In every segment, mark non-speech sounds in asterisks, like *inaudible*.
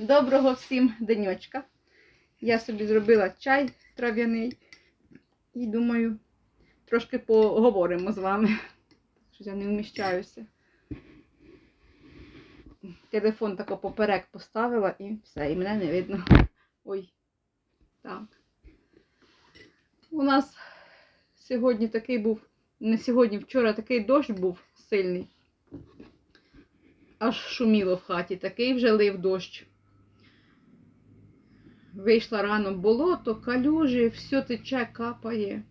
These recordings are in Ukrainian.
Доброго всім денечка. Я собі зробила чай трав'яний і думаю, трошки поговоримо з вами. Що я не вміщаюся. Телефон тако поперек поставила і все, і мене не видно. Ой. Так. У нас сьогодні такий був, не сьогодні, вчора такий дощ був сильний. Аж шуміло в хаті, такий вже лив дощ. Вийшла рано болото, калюжі, все тече, капає.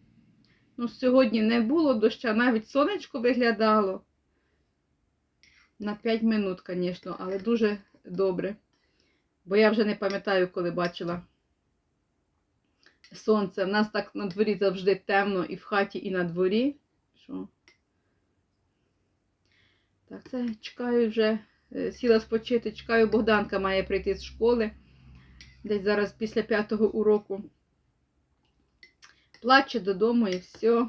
Ну, сьогодні не було доща, навіть сонечко виглядало. На 5 минут, звісно, але дуже добре. Бо я вже не пам'ятаю, коли бачила сонце. У нас так на дворі завжди темно і в хаті, і на дворі. Що? Так, це чекаю вже, е, сіла спочити, чекаю, Богданка має прийти з школи. Десь зараз після п'ятого уроку. Плаче додому і все.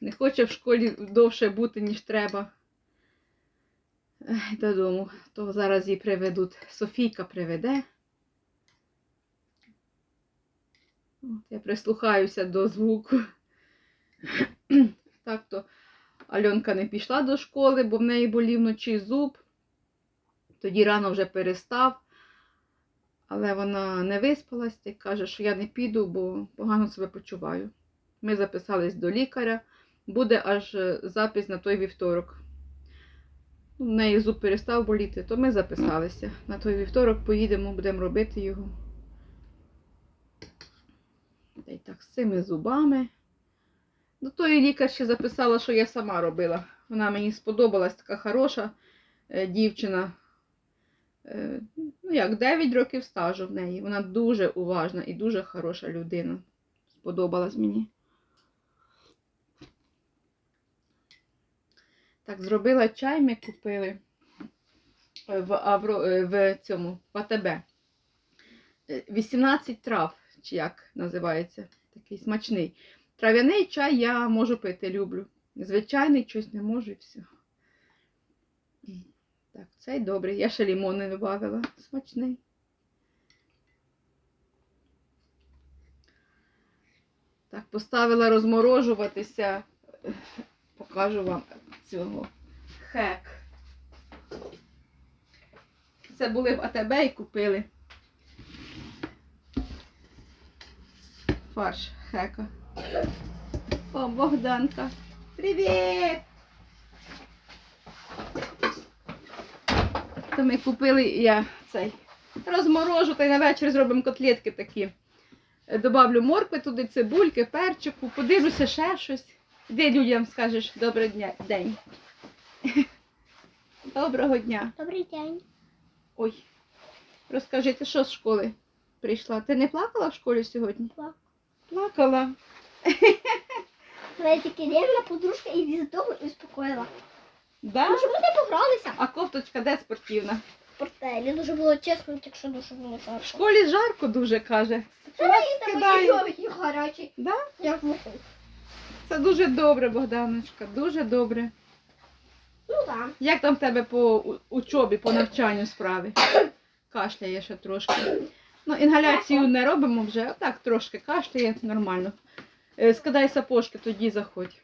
Не хоче в школі довше бути, ніж треба. Додому. То зараз її приведуть. Софійка приведе. От, я прислухаюся до звуку. *clears throat* Так то Альонка не пішла до школи, бо в неї болів вночі зуб. Тоді рано вже перестав. Але вона не виспалась і каже, що я не піду, бо погано себе почуваю. Ми записались до лікаря. Буде аж е, запис на той вівторок. У неї зуб перестав боліти, то ми записалися. На той вівторок поїдемо, будемо робити його. Та й так, з цими зубами. До тої лікар ще записала, що я сама робила. Вона мені сподобалась, така хороша е, дівчина. Е, ну як, 9 років стажу в неї. Вона дуже уважна і дуже хороша людина. Сподобалась мені. Так, зробила чай, ми купили в, Авро, е, в цьому в АТБ. Е, 18 трав, чи як називається, такий смачний. Трав'яний чай я можу пити, люблю. Звичайний щось не можу і все. Так, цей добрий. Я ще лімони додавала. Смачний. Так, поставила розморожуватися. Покажу вам цього хек. Це були в АТБ і купили. Фарш хека. О, Богданка. Привіт! Ми купили я цей розморожу та й на вечір зробимо котлетки такі. Добавлю моркви туди, цибульки, перчику, подивлюся ще щось. Де людям скажеш добрий дня, день. *laughs* Доброго дня. Добрий день. Ой. Розкажи, ти що з школи прийшла? Ти не плакала в школі сьогодні? Плакала. Плакала. *laughs* Мене тільки рівна подружка і від того і успокоїла. Да? Ну, щоб ми не погралися А кофточка де спортивна? в портелі. Дуже було чесно, якщо дуже було В жарко. школі жарко дуже каже. Ой, скидаю. ой, гарячий. Да? Як вухо. Це дуже добре, Богданочка, дуже добре. Ну так. Як там в тебе по у- учобі, по навчанню справи? Кашляє ще трошки. Ну, інгаляцію не робимо вже, так трошки кашляє, нормально. Е, Скидай сапожки, тоді заходь.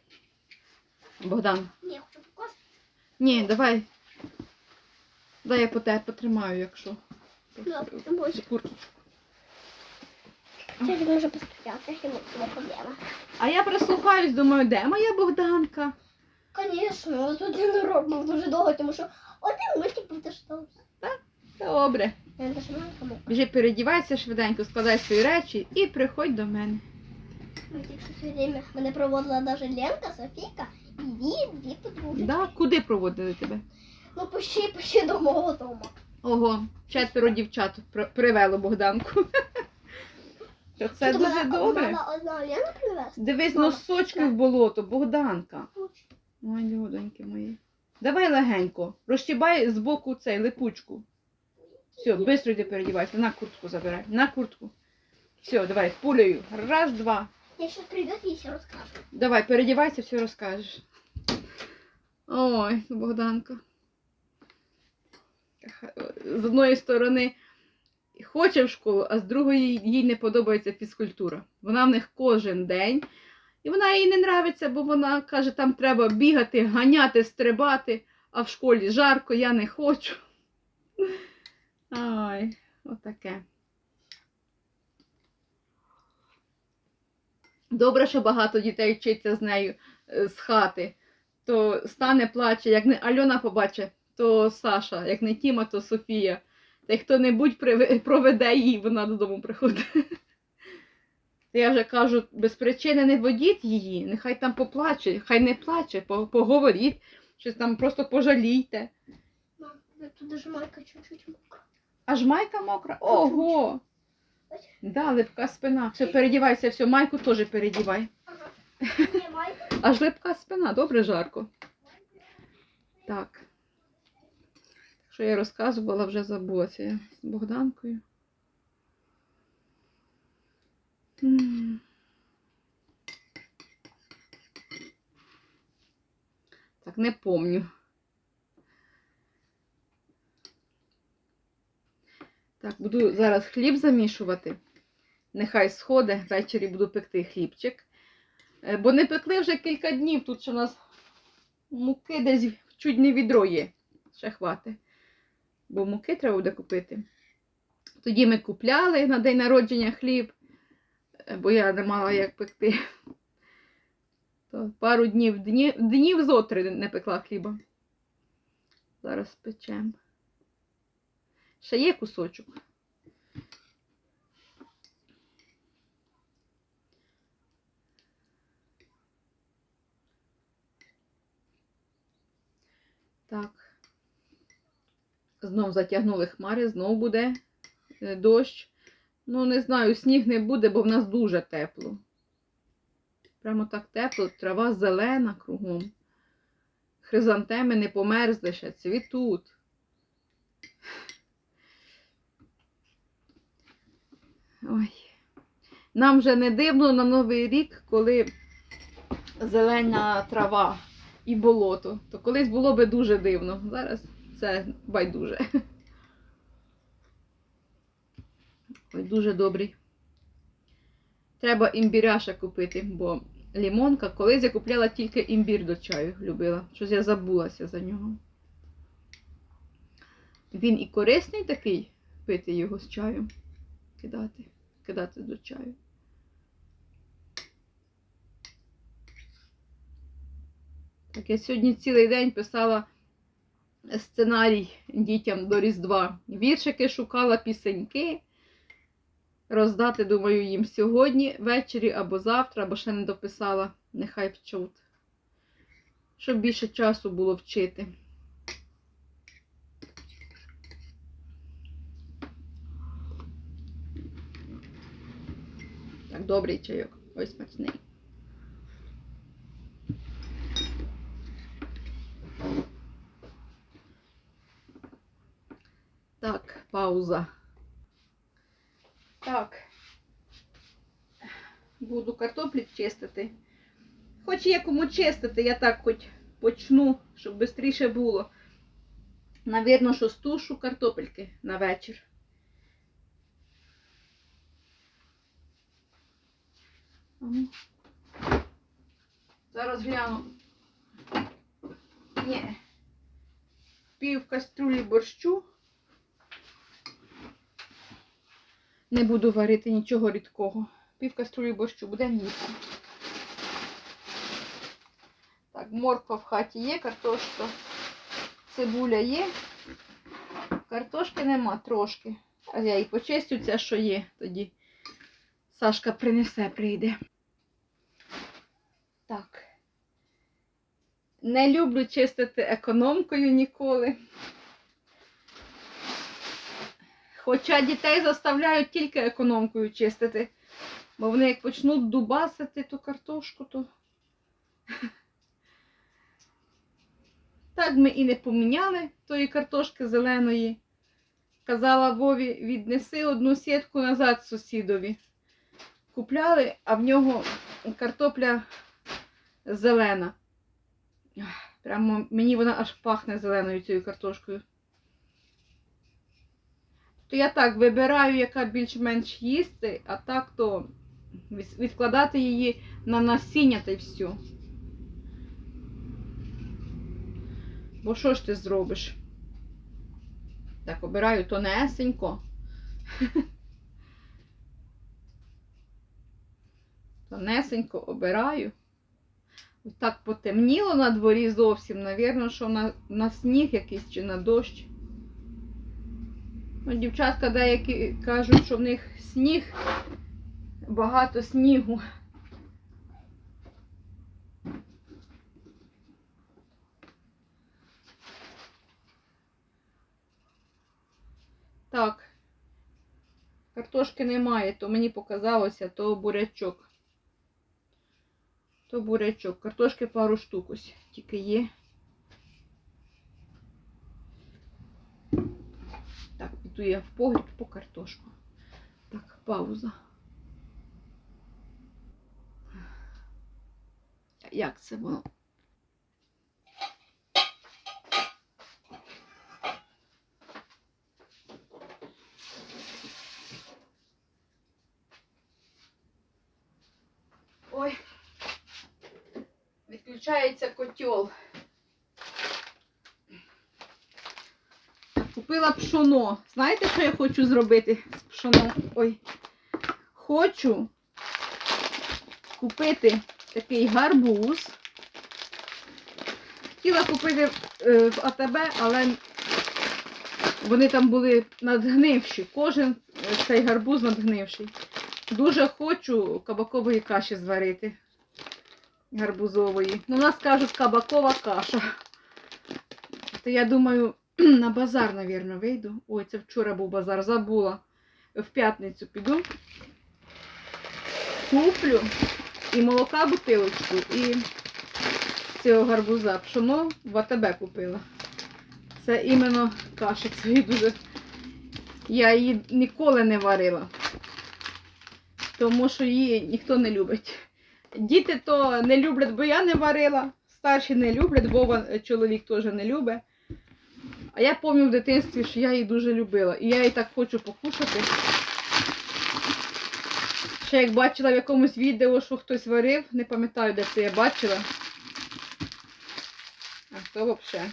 Богдан. Ні, хочу. Ні, давай. Дай я по тебе потримаю, якщо. Ну, курточку. Це може постояти, і не проблема. А я прислухаюсь, думаю, де моя Богданка? Звісно, тут не робимо дуже довго, тому що один мультик буде що. Добре. Біжи, передівайся швиденько, складай свої речі і приходь до мене. Ну, Якщо все время мене проводила навіть Ленка, Софійка дві, дві подружки. Да? Куди проводили тебе? Ну, почти, почти до мого дому. Ого, четверо дівчат при- привело Богданку. То це Що, дуже мене добре. Мала одна Лена привезти? Дивись Мама, носочки в болото, Богданка. Ой, людоньки мої. Давай легенько. Розчібай з боку цей липучку. Все, швидко йди передівайся. На куртку забирай. На куртку. Все, давай, пулею. Раз, два. Я сейчас придет и все расскажу. Давай, передівайся, все розкажеш. Ой, Богданка. З одної сторони хоче в школу, а з другої їй не подобається фізкультура. Вона в них кожен день. І вона їй не нравиться, бо вона каже, там треба бігати, ганяти, стрибати, а в школі жарко, я не хочу. Ай, отаке. Добре, що багато дітей вчиться з нею е, з хати. То стане плаче, як не Альона побачить, то Саша, як не Тіма, то Софія. Та й хто-небудь проведе її, вона додому приходить. *laughs* Я вже кажу, без причини не водіть її, нехай там поплаче, хай не плаче, поговоріть, щось там просто пожалійте. Мам, тут даже майка чуть-чуть мокра. Аж майка мокра. Ого! Да, липка спина. Все, передівайся, все, майку теж передівай. Аж липка спина, добре жарко. Так. Що я розказувала, вже забулася я з Богданкою. Так, не помню. Так, буду зараз хліб замішувати. Нехай сходить, ввечері буду пекти хлібчик. Е, Бо не пекли вже кілька днів. Тут ще у нас муки десь чуть не відро є. Ще хвати. Бо муки треба буде купити. Тоді ми купляли на день народження хліб, е, бо я не мала як пекти. То пару днів, днів, днів зотри не пекла хліба. Зараз печем. Ще є кусочок. Так. Знов затягнули хмари, знов буде е, дощ. Ну, не знаю, сніг не буде, бо в нас дуже тепло. Прямо так тепло, трава зелена кругом. Хризантеми не померзли ще, цвітуть. Ой. Нам вже не дивно на Новий рік, коли зелена трава і болото. То колись було би дуже дивно. Зараз це байдуже. Ой, дуже добрий. Треба імбіря ще купити, бо лімонка, колись я купляла тільки імбір до чаю, любила. Щось я забулася за нього. Він і корисний такий, пити його з чаєм, кидати, кидати до чаю. Так, я сьогодні цілий день писала сценарій дітям до Різдва. Віршики шукала пісеньки. Роздати, думаю, їм сьогодні, ввечері або завтра, або ще не дописала, нехай вчуть. Щоб більше часу було вчити. Добрий чайок. Ось смачний. Так, пауза. Так. Буду картоплі чистити. Хоч є кому чистити, я так хоч почну, щоб швидше було. Навірно, що стушу картопельки на вечір. Зараз гляну. Ні. Пів каструлі борщу. Не буду варити нічого рідкого. Пів каструлі борщу буде їсти. Так, морква в хаті є, картошка, цибуля є. Картошки нема трошки. А я і почистю це, що є тоді. Сашка принесе, прийде. Так. Не люблю чистити економкою ніколи. Хоча дітей заставляють тільки економкою чистити. Бо вони як почнуть дубасити ту картошку, то. Так ми і не поміняли тої картошки зеленої. Казала Вові, віднеси одну сітку назад сусідові. Купляли, а в нього картопля зелена. Прямо мені вона аж пахне зеленою цією картошкою. То я так вибираю, яка більш-менш їсти, а так то відкладати її на насіння та й все. Бо що ж ти зробиш? Так, обираю тонесенько. *laughs* Тонесенько обираю. Ось Так потемніло на дворі зовсім. Навірно, що на, на сніг якийсь чи на дощ. Ну, дівчатка деякі кажуть, що в них сніг, багато снігу. Так. Картошки немає, то мені показалося, то бурячок. То бурячок. Картошки пару штук ось тільки є. Так, піду я в погріб по картошку. Так, пауза. Як це воно? Ой. Відключається котел. Купила пшоно. Знаєте, що я хочу зробити з пшоном? Ой. Хочу купити такий гарбуз. Хотіла купити е, в АТБ, але вони там були надгнивші. Кожен е, цей гарбуз надгнивший. Дуже хочу кабакової каші зварити. Гарбузової. Ну, у нас кажуть кабакова каша. То я думаю, *clears throat* на базар, мабуть, вийду. Ой, це вчора був базар, забула. В п'ятницю піду. Куплю і молока бутилочку, і цього гарбуза. Пшоно в АТБ купила. Це іменно каша. Це дуже. Я її ніколи не варила. Тому що її ніхто не любить. Діти то не люблять, бо я не варила. Старші не люблять, Вова е, чоловік теж не любить. А я пам'ятаю в дитинстві, що я її дуже любила. І я її так хочу покушати. Ще як бачила в якомусь відео, що хтось варив, не пам'ятаю, де це я бачила. А то взагалі.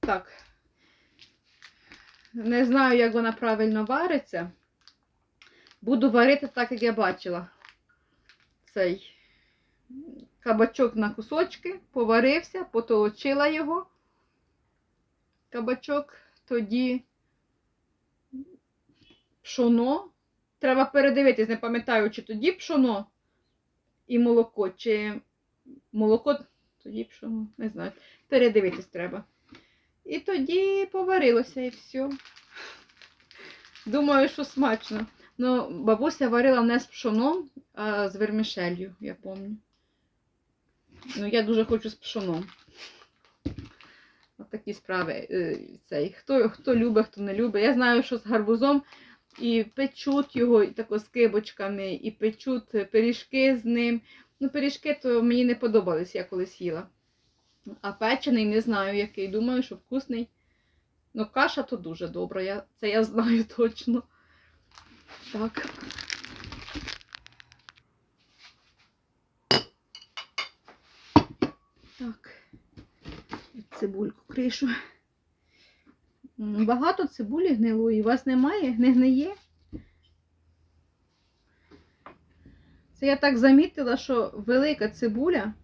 Так. Не знаю, як вона правильно вариться. Буду варити так, як я бачила. Цей кабачок на кусочки, поварився, потолочила його. Кабачок, тоді пшоно. Треба передивитись, не пам'ятаю, чи тоді пшоно і молоко, чи молоко, тоді пшоно, не знаю. Передивитись треба. І тоді поварилося і все. Думаю, що смачно. Ну, бабуся варила не з пшоном, а з вермішелью, я пам'ятаю. Ну, я дуже хочу з пшоном. От такі справи. Е, Цей. Хто, хто любить, хто не любить. Я знаю, що з гарбузом і печуть його і тако з кибочками, і печуть пиріжки з ним. Ну, пиріжки то мені не подобались, я колись їла. А печений не знаю який. Думаю, що вкусний. Ну, каша то дуже добра, я, це я знаю *laughs* точно. Так. Так. Цибульку кришу. Багато цибулі гнилої. У вас немає? Не гниє? Це я так замітила, що велика цибуля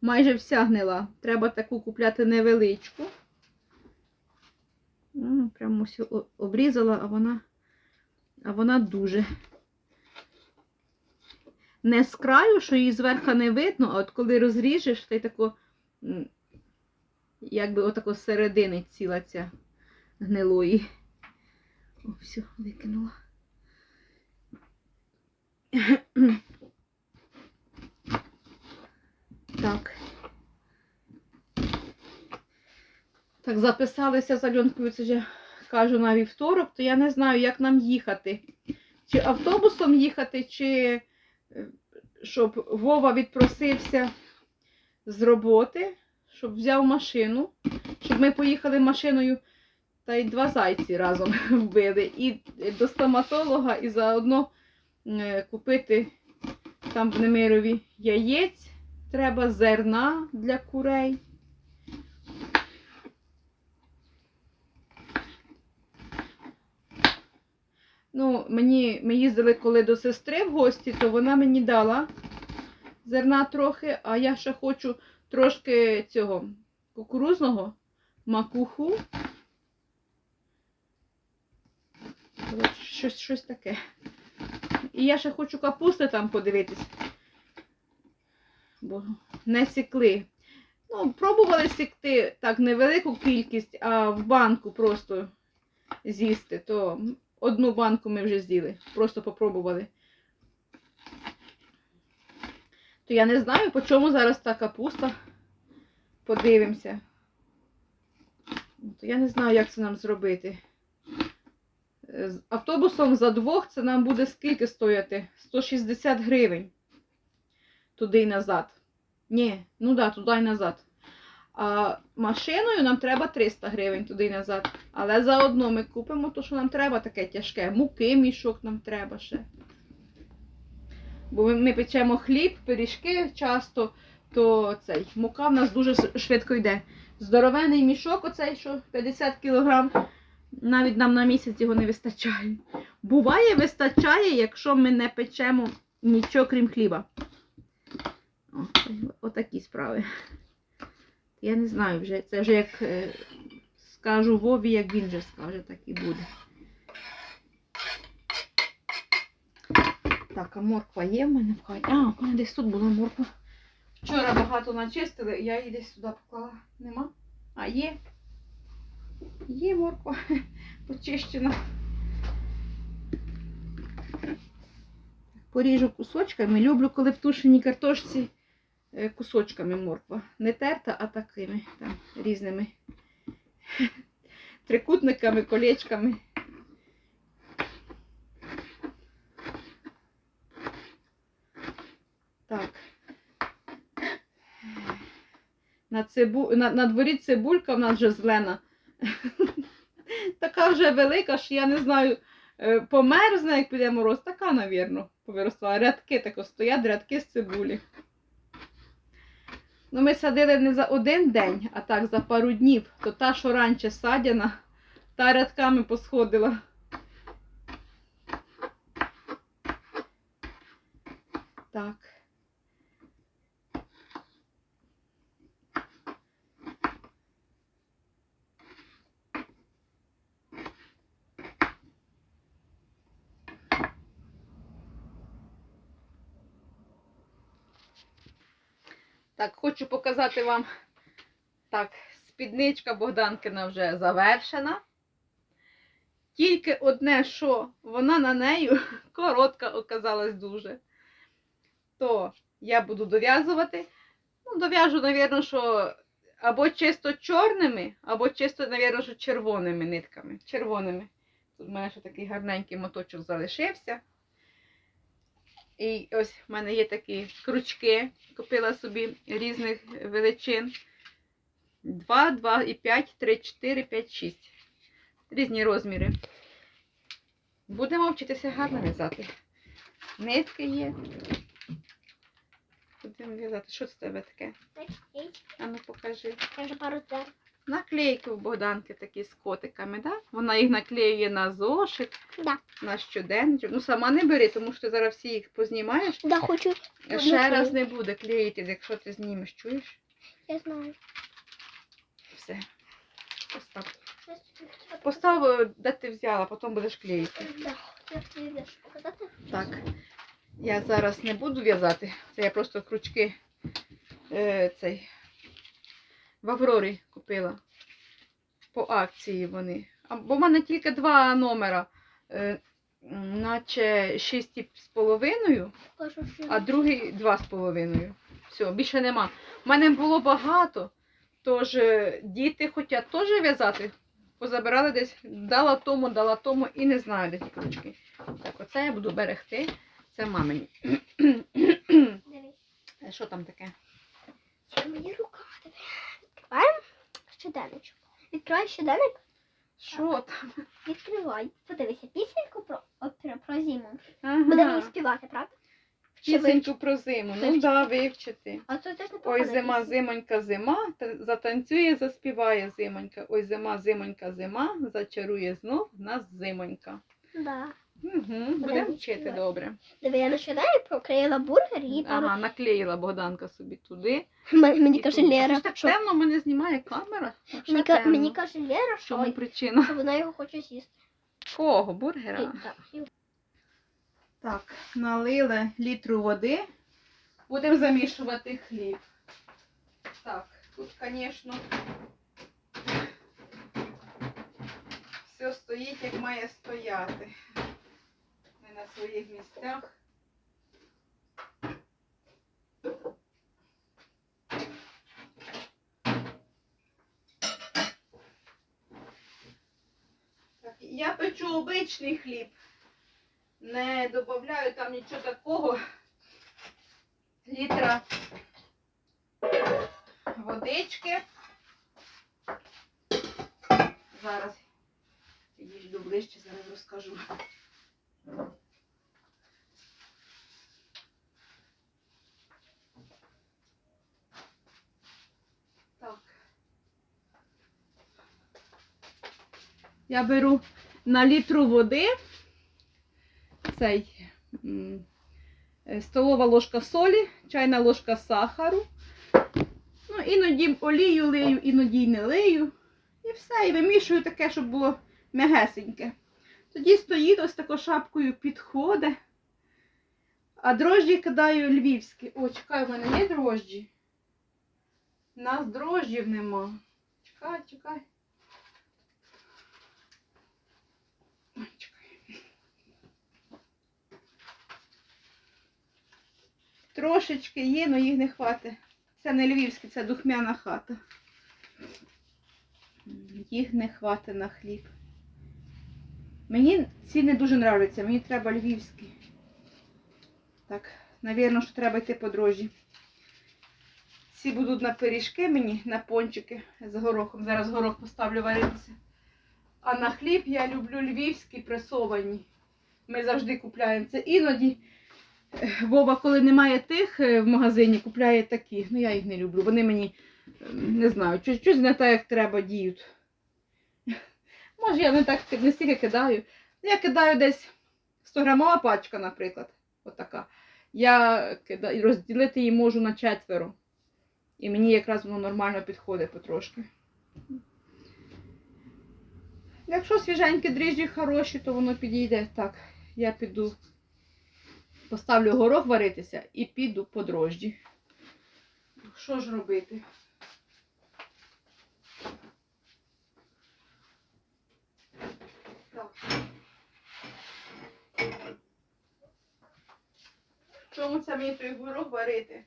майже вся гнила. Треба таку купляти невеличку. Прямо ось обрізала, а вона, а вона дуже. Не з краю, що її зверху не видно, а от коли розріжеш, й тако, якби отако середини ціла ця гнилої. О, все, викинула. Так. Так, записалися з Альонкою, це я кажу на вівторок, то я не знаю, як нам їхати. Чи автобусом їхати, чи е, щоб Вова відпросився з роботи, щоб взяв машину, щоб ми поїхали машиною. та й два зайці разом *laughs* вбили. І до стоматолога, і заодно е, купити там в Немирові яєць, треба зерна для курей. Ну, мені, ми їздили коли до сестри в гості, то вона мені дала зерна трохи, а я ще хочу трошки цього кукурузного макуху. Щось, щось таке. І я ще хочу капусти там подивитись. Бо не сікли. Ну, пробували сікти так невелику кількість, а в банку просто з'їсти. То одну банку ми вже з'їли. Просто попробували. То я не знаю, по чому зараз та капуста. Подивимося. То я не знаю, як це нам зробити. З автобусом за двох це нам буде скільки стояти? 160 гривень. Туди й назад. Ні, ну да, туди й назад. А машиною нам треба 300 гривень туди й назад. Але заодно ми купимо те, що нам треба таке тяжке. Муки, мішок нам треба ще. Бо ми- печемо хліб, пиріжки часто, то цей мука в нас дуже швидко йде. Здоровений мішок, оцей, що 50 кг, навіть нам на місяць його не вистачає. Буває, вистачає, якщо ми не печемо нічого крім хліба. Отакі справи. Я не знаю вже. Це вже як е, скажу Вові, як він вже скаже, так і буде. Так, а морква є в мене в хаті. А, у мене десь тут була морква. Вчора багато начистили, я її десь сюди поклала. Нема? А є. Є морква *laughs* почищена. Поріжу кусочками. Люблю, коли в тушеній картошці е, кусочками морква. Не терта, а такими там, різними *laughs* трикутниками, колечками. Так. На, цибу... на, на дворі цибулька в нас вже зелена. *laughs* така вже велика, що я не знаю, е, померзне, як піде мороз, така, навірно, повиросла. Рядки тако стоять, рядки з цибулі. Ну, ми садили не за один день, а так за пару днів. То та, що раніше садяна, та рядками посходила. Так. Так, хочу показати вам. Так, спідничка Богданкина вже завершена. Тільки одне, що вона на нею *laughs* коротка оказалась дуже. То я буду дов'язувати. Ну, дов'яжу, навірно, що або чисто чорними, або чисто, навірно, що червоними нитками. Червоними. Тут в мене ще такий гарненький моточок залишився. І ось в мене є такі крючки. Купила собі різних величин. 2, 2 і 5, 3, 4, 5, 6. Різні розміри. Будемо вчитися гарно в'язати. Нитки є. Будемо в'язати. Що це в тебе таке? А ну покажи. Я вже пару дер. Наклейки у Богданки такі з котиками, да? Вона їх наклеює на зошит, Да. на щоденничок. Ну сама не бери, тому що ти зараз всі їх познімаєш. Да, хочу. Ще раз не буде клеїти, якщо ти знімеш, чуєш? Я знаю. Все. Постав. Постав, е, де ти взяла, потім будеш клеїти. Да. Показати? Так. Я зараз не буду в'язати. Це я просто крючки е, цей, в Аврорі купила. По акції вони. Бо в мене тільки два номера. Е, наче 6,5, Кажу, що а другий 2,5. Все, більше нема. У мене було багато. Тож е, діти хочуть теж в'язати. Позабирали десь, дала тому, дала тому і не знаю, де ті крючки. Так, оце я буду берегти. Це мамині. Е, Що там таке? Це мої рука. Відкриваємо щоденничок. Відкривай щоденник. Що там? Відкривай. Подивися, пісеньку про, про, про зиму. Ага. Будемо її співати, правда? Чи Пісеньку про зиму. Ну да, вивчити. А це теж не Ой, зима, зимонька, зима, та- затанцює, заспіває зимонька. Ой, зима, зимонька, зима, зачарує знов нас зимонька. Да. Угу, будемо вчити добре. Диви, я починаю проклеїла бургер і пару. Ага, наклеїла Богданка собі туди. М- *laughs* Мені І каже тут. Лера, Так що темно, мене знімає камера. Мені, ка- темно. мені каже Лера, В Чому що, причина? що вона його хоче з'їсти. Кого? І- Бургера? так, і- Так, налили літру води. Будемо замішувати хліб. Так, тут, звісно, все стоїть, як має стояти. На своїх місцях. Так, я печу обичний хліб. Не додаю там нічого такого. Літра водички. Зараз підійду ближче, зараз розкажу. Так. Я беру на літру води цей е, столова ложка солі, чайна ложка сахару. Ну, іноді олію лию, іноді не лию. І все, і вимішую таке, щоб було м'ягесеньке. Тоді стоїть ось тако шапкою підходить. А дрожджі кидаю львівські. О, чекай, в мене є дрожджі. У нас дрожджів нема. Чекай, чекай. Трошечки є, але їх не хватить. Це не львівські, це духмяна хата. Їх не хватить на хліб. Мені ці не дуже нравляться, мені треба львівські. Так, навірно, що треба йти по дрожжі. Ці будуть на пиріжки мені, на пончики з горохом. Зараз горох поставлю варитися. А на хліб я люблю львівські пресовані. Ми завжди купляємо це. Іноді Вова, коли немає тих е, в магазині, купляє такі. Ну я їх не люблю. Вони мені е, не знаю, щось, не так, як треба діють. Може, я не так не стільки кидаю. Я кидаю десь 100 грамова пачка, наприклад. Отака. Я кидаю, розділити її можу на четверо. І мені якраз воно нормально підходить потрошки. Якщо свіженькі дріжджі хороші, то воно підійде. Так, я піду, поставлю горох варитися і піду по дрожджі. Що ж робити? Чому це мені той горох варити?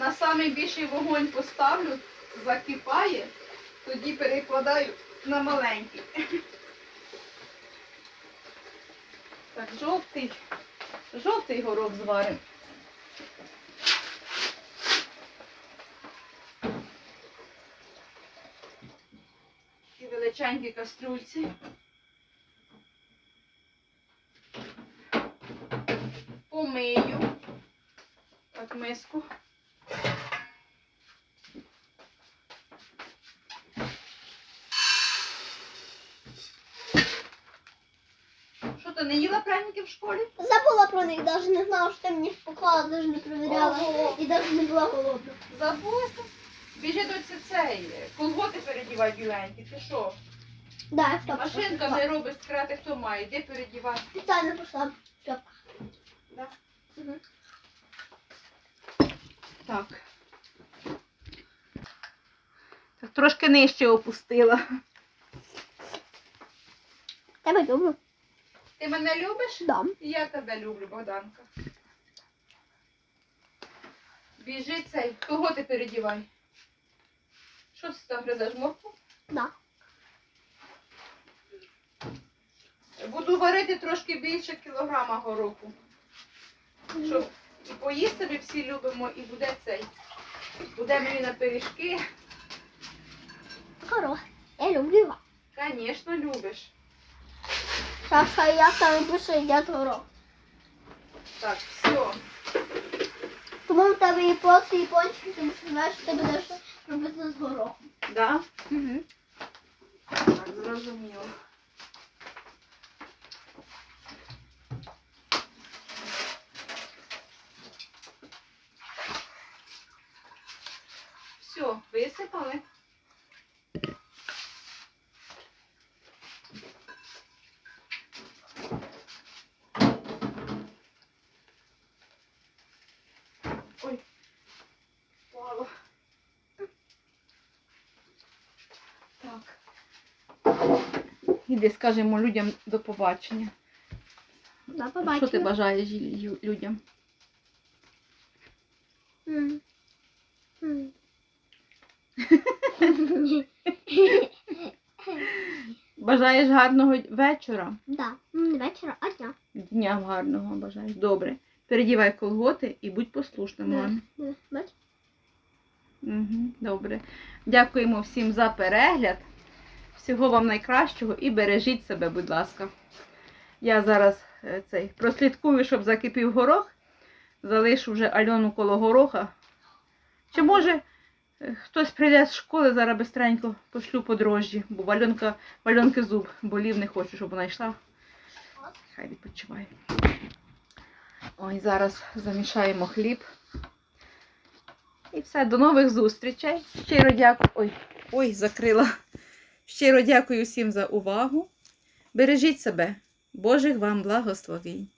На самий більший вогонь поставлю, закипає, тоді перекладаю на маленький. *laughs* Так, жовтий, жовтий горох зваримо. І величенькі каструльці. Помию. Так, миску. Що пряники в школі? Забула про них, навіть не знала, що ти мені поклала, навіть не перевіряла. Ого. І навіть не була голодна. Забула? Біжи до цей. Колготи передівай біленькі. Ти що? Да, стоп. Машинка вже робить скрати, хто має. Іди передівай. Спеціально пішла. Стоп. Да? Угу. Так. Так, трошки нижче опустила. Тебе люблю. Ти мене любиш? Да. Я тебе люблю, Богданка. Біжи цей. Кого ти передівай? Що ти там гризеш морку? Да. Буду варити трошки більше кілограма гороху. Щоб і поїсти ми всі любимо, і буде цей. Буде мені на пиріжки. Горох. Я люблю його. Звісно, любиш. Саша, я там пишу, я горох. Так, все. Тому в тебе і просто і пончики, тому що знаєш, ти будеш робити з горохом. Да? Угу. Так, зрозуміло. Все, висипали. Ой, впало. Так. Іди скажемо людям до побачення. На Що ти бажаєш людям? Бажаєш гарного вечора, Да. Не вечора, а дня. дня гарного бажаєш. Добре. Передівай колготи і будь послушним. Да. Да. Угу, добре. Дякуємо всім за перегляд. Всього вам найкращого і бережіть себе, будь ласка. Я зараз е, цей прослідкую, щоб закипів горох. Залишу вже Альону коло гороха. Чи може е, хтось прийде з школи, зараз бистренько пошлю по дрожжі, бо в Альонка, Альонки зуб болів, не хочу, щоб вона йшла. Хай відпочиває. Ой, зараз замішаємо хліб. І все, до нових зустрічей. Щиро дякую. Ой, ой, закрила. Щиро дякую всім за увагу. Бережіть себе. Божих вам благословінь.